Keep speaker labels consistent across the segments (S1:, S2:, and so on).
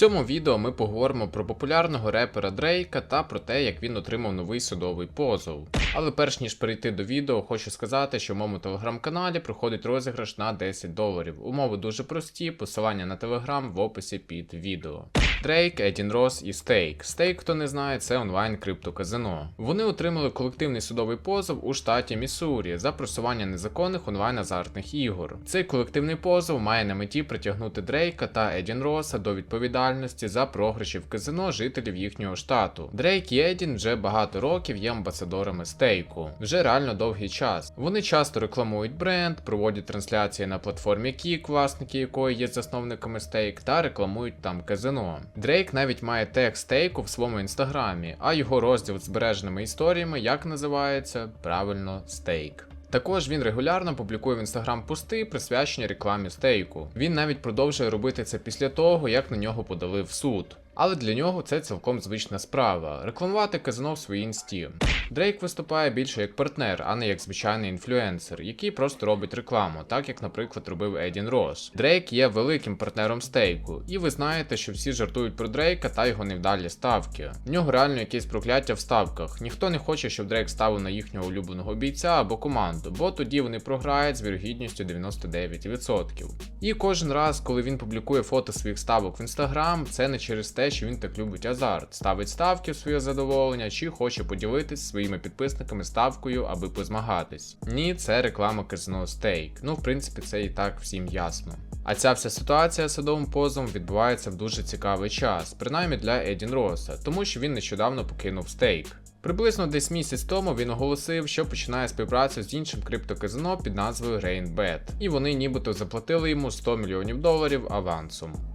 S1: цьому відео ми поговоримо про популярного репера Дрейка та про те, як він отримав новий судовий позов. Але перш ніж перейти до відео, хочу сказати, що в моєму телеграм-каналі проходить розіграш на 10 доларів. Умови дуже прості, посилання на телеграм в описі під відео. Дрейк, Едін Рос і Стейк. Стейк, хто не знає, це онлайн криптоказино. Вони отримали колективний судовий позов у штаті Міссурі за просування незаконних онлайн азартних ігор. Цей колективний позов має на меті притягнути Дрейка та Едін Роса до відповідальності за програші в казино жителів їхнього штату. Дрейк і Едін вже багато років є амбасадорами стейку. Вже реально довгий час. Вони часто рекламують бренд, проводять трансляції на платформі Kik, власники якої є засновниками стейк, та рекламують там казино. Дрейк навіть має тег стейку в своєму інстаграмі, а його розділ з збереженими історіями як називається правильно стейк. Також він регулярно публікує в інстаграм пости, присвячені рекламі стейку. Він навіть продовжує робити це після того, як на нього подали в суд. Але для нього це цілком звична справа рекламувати казино в своїй інсті. Дрейк виступає більше як партнер, а не як звичайний інфлюенсер, який просто робить рекламу, так як, наприклад, робив Едін Рош. Дрейк є великим партнером стейку, і ви знаєте, що всі жартують про Дрейка та його невдалі ставки. В нього реально якесь прокляття в ставках. Ніхто не хоче, щоб Дрейк ставив на їхнього улюбленого бійця або команду, бо тоді вони програють з вірогідністю 99%. І кожен раз, коли він публікує фото своїх ставок в інстаграм, це не через те, що він так любить азарт, ставить ставки в своє задоволення чи хоче поділитись своїми підписниками ставкою, аби позмагатись. Ні, це реклама казино стейк. Ну, в принципі, це і так всім ясно. А ця вся ситуація з судовим позовом відбувається в дуже цікавий час, принаймні для Едін Роса, тому що він нещодавно покинув стейк. Приблизно десь місяць тому він оголосив, що починає співпрацю з іншим криптоказино під назвою RainBet, і вони нібито заплатили йому 100 мільйонів доларів авансом.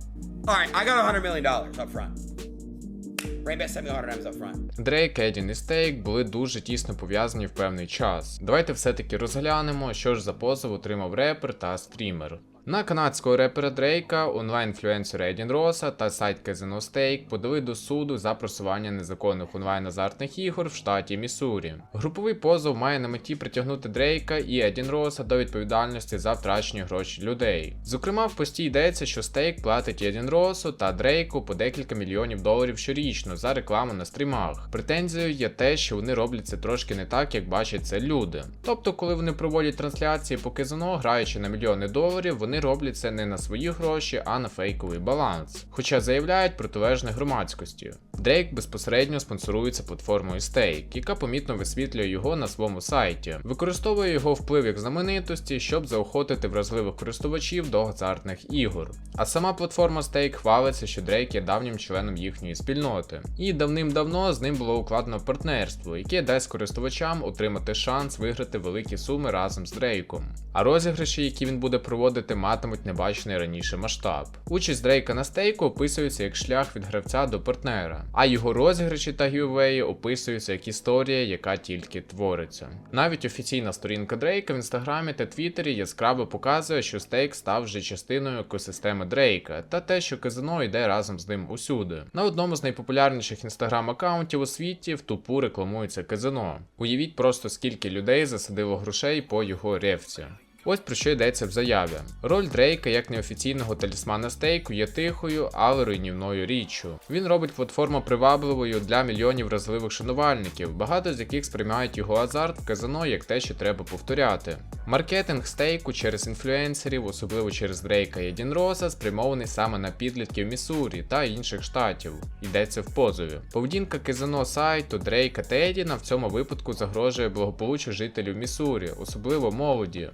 S2: All right, I got a hundred million dollars up front. Rainbet sent.
S1: Дрейк, Едін і Стейк були дуже тісно пов'язані в певний час. Давайте все-таки розглянемо, що ж за позов отримав репер та стрімер. На канадського репера Дрейка, онлайн-інфлюенсера Едін Роса та сайт Казино Стейк подали до суду за просування незаконних онлайн-азартних ігор в штаті Міссурі. Груповий позов має на меті притягнути Дрейка і Едін Роса до відповідальності за втрачені гроші людей. Зокрема, в пості йдеться, що Стейк платить Едін Росу та Дрейку по декілька мільйонів доларів щорічно за рекламу на стрімах. Претензією є те, що вони роблять це трошки не так, як бачать це люди. Тобто, коли вони проводять трансляції по казино, граючи на мільйони доларів, вони роблять це не на свої гроші, а на фейковий баланс. Хоча заявляють протилежне громадськості. Дрейк безпосередньо спонсорується платформою Stake, яка помітно висвітлює його на своєму сайті, використовує його вплив як знаменитості, щоб заохотити вразливих користувачів до азартних ігор. А сама платформа Stake хвалиться, що Дрейк є давнім членом їхньої спільноти. І давним-давно з ним було укладено партнерство, яке дасть користувачам отримати шанс виграти великі суми разом з Дрейком. А розіграші, які він буде проводити, матимуть небачений раніше масштаб. Участь Дрейка на стейку описується як шлях від гравця до партнера, а його розіграші та гівеї описуються як історія, яка тільки твориться. Навіть офіційна сторінка Дрейка в інстаграмі та Твіттері яскраво показує, що стейк став вже частиною екосистеми Дрейка, та те, що казино йде разом з ним усюди. На одному з найпопулярніших інстаграм-аккаунтів у світі в тупу рекламується казино. Уявіть просто скільки людей засадило грошей по його ревці. Ось про що йдеться в заяві. Роль Дрейка як неофіційного талісмана стейку є тихою, але руйнівною річчю. Він робить платформу привабливою для мільйонів вразливих шанувальників, багато з яких сприймають його азарт в казино як те, що треба повторяти. Маркетинг стейку через інфлюенсерів, особливо через Дрейка і Дін Роса, спрямований саме на підлітків Міссурі та інших штатів. Йдеться в позові. Поведінка казино сайту Дрейка та Едіна в цьому випадку загрожує благополуччю жителів Міссурі, особливо молоді.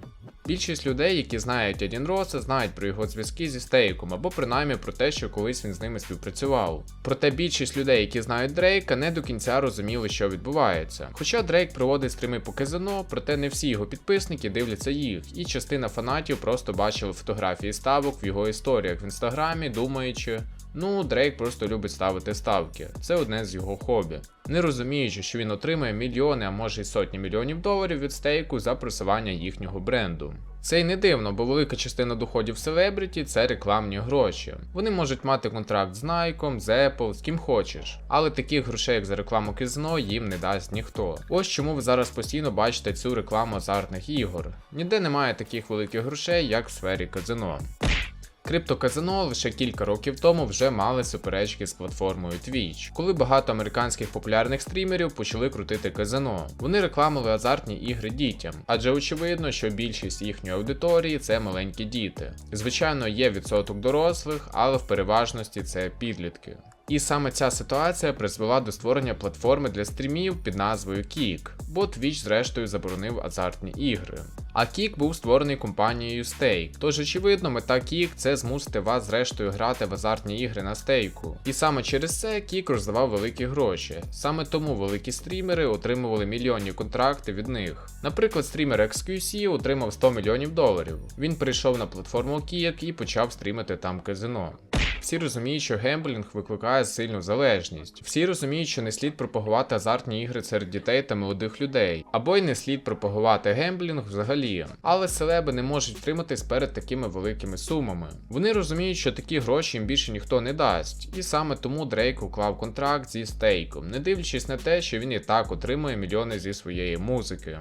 S1: Більшість людей, які знають Едін Роса, знають про його зв'язки зі стейком, або принаймні про те, що колись він з ними співпрацював. Проте більшість людей, які знають Дрейка, не до кінця розуміли, що відбувається. Хоча Дрейк проводить стріми по казино, проте не всі його підписники дивляться їх, і частина фанатів просто бачили фотографії ставок в його історіях в інстаграмі, думаючи. Ну, Дрейк просто любить ставити ставки. Це одне з його хобі. Не розуміючи, що він отримує мільйони, а може й сотні мільйонів доларів від стейку за просування їхнього бренду. Це й не дивно, бо велика частина доходів селебриті це рекламні гроші. Вони можуть мати контракт з Nike, з Apple, з ким хочеш. Але таких грошей, як за рекламу казино, їм не дасть ніхто. Ось чому ви зараз постійно бачите цю рекламу азартних ігор. Ніде немає таких великих грошей, як в сфері казино. Криптоказино лише кілька років тому вже мали суперечки з платформою Twitch, коли багато американських популярних стрімерів почали крутити казино. Вони рекламили азартні ігри дітям, адже очевидно, що більшість їхньої аудиторії це маленькі діти. Звичайно, є відсоток дорослих, але в переважності це підлітки. І саме ця ситуація призвела до створення платформи для стрімів під назвою Kik, бо Twitch зрештою заборонив азартні ігри. А Kik був створений компанією Stake. Тож, очевидно, мета Kik це змусити вас зрештою грати в азартні ігри на стейку. І саме через це Kik роздавав великі гроші. Саме тому великі стрімери отримували мільйонні контракти від них. Наприклад, стрімер XQC отримав 100 мільйонів доларів. Він прийшов на платформу Kik і почав стрімити там казино. Всі розуміють, що гемблінг викликає сильну залежність. Всі розуміють, що не слід пропагувати азартні ігри серед дітей та молодих людей, або й не слід пропагувати гемблінг взагалі. Але селеби не можуть втриматись перед такими великими сумами. Вони розуміють, що такі гроші їм більше ніхто не дасть, і саме тому Дрейк уклав контракт зі стейком, не дивлячись на те, що він і так отримує мільйони зі своєї музики.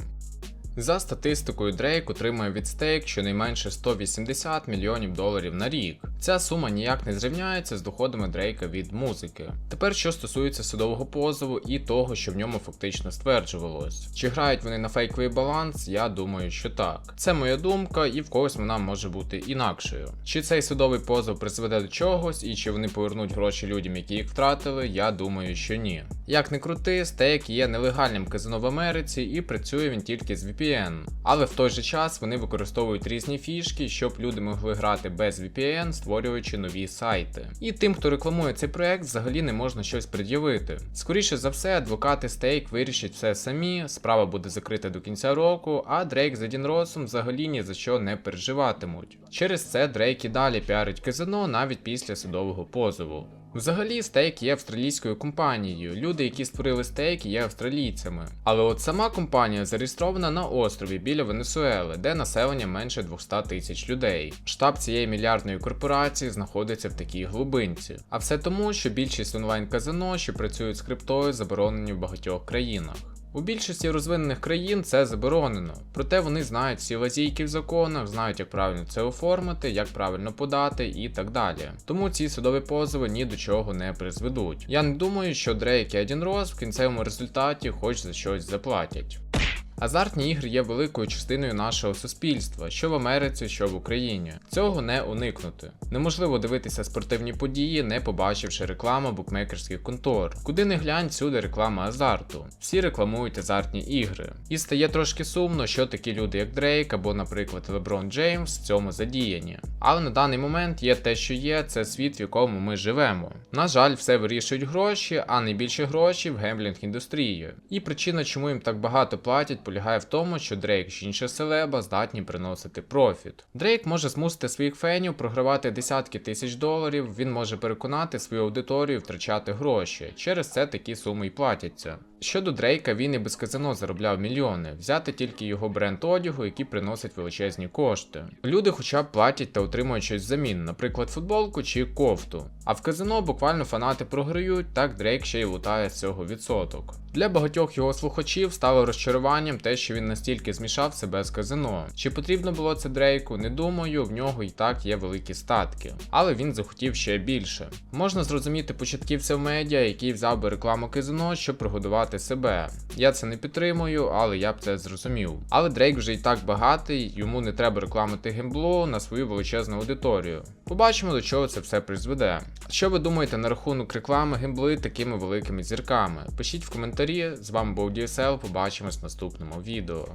S1: За статистикою, Дрейк отримує від стейк щонайменше 180 мільйонів доларів на рік. Ця сума ніяк не зрівняється з доходами Дрейка від музики. Тепер, що стосується судового позову і того, що в ньому фактично стверджувалось. Чи грають вони на фейковий баланс? Я думаю, що так. Це моя думка, і в когось вона може бути інакшою. Чи цей судовий позов призведе до чогось, і чи вони повернуть гроші людям, які їх втратили? Я думаю, що ні. Як не крути, стейк є нелегальним казино в Америці і працює він тільки з VPN. Але в той же час вони використовують різні фішки, щоб люди могли грати без VPN, створюючи нові сайти. І тим, хто рекламує цей проект, взагалі не можна щось пред'явити. Скоріше за все, адвокати стейк вирішать все самі, справа буде закрита до кінця року, а Дрейк з Едін Росом взагалі ні за що не переживатимуть. Через це Дрейк і далі піарить казино навіть після судового позову. Взагалі, стейк є австралійською компанією. Люди, які створили стейк, є австралійцями. Але от сама компанія зареєстрована на острові біля Венесуели, де населення менше 200 тисяч людей. Штаб цієї мільярдної корпорації знаходиться в такій глибинці. А все тому, що більшість онлайн-казино, що працюють з криптою, заборонені в багатьох країнах. У більшості розвинених країн це заборонено, проте вони знають всі лазійки в законах, знають, як правильно це оформити, як правильно подати і так далі. Тому ці судові позови ні до чого не призведуть. Я не думаю, що Дрейк і Один Рос в кінцевому результаті хоч за щось заплатять. Азартні ігри є великою частиною нашого суспільства, що в Америці, що в Україні. Цього не уникнути. Неможливо дивитися спортивні події, не побачивши рекламу букмекерських контор. Куди не глянь, всюди реклама азарту. Всі рекламують азартні ігри. І стає трошки сумно, що такі люди, як Дрейк або, наприклад, Леброн Джеймс, в цьому задіяні. Але на даний момент є те, що є, це світ, в якому ми живемо. На жаль, все вирішують гроші, а найбільше гроші в гемблінг індустрії. І причина, чому їм так багато платять, полягає в тому, що Дрейк чи інша селеба здатні приносити профіт. Дрейк може змусити своїх фенів програвати десятки тисяч доларів, він може переконати свою аудиторію втрачати гроші. Через це такі суми й платяться. Щодо Дрейка, він і без казино заробляв мільйони, взяти тільки його бренд одягу, який приносить величезні кошти. Люди хоча б платять та отримують щось взамін, наприклад, футболку чи кофту. А в казино буквально фанати програють, так Дрейк ще й лутає з цього відсоток. Для багатьох його слухачів стало розчаруванням те, що він настільки змішав себе з казино. Чи потрібно було це Дрейку? Не думаю, в нього і так є великі статки, але він захотів ще більше. Можна зрозуміти початківця в медіа, який взяв би рекламу казино, щоб прогодувати себе. Я це не підтримую, але я б це зрозумів. Але Дрейк вже і так багатий, йому не треба рекламити гембло на свою величезну аудиторію. Побачимо, до чого це все призведе. Що ви думаєте на рахунок реклами гембли такими великими зірками? Пишіть в коментарі. З вами був DSL, побачимось в наступному відео.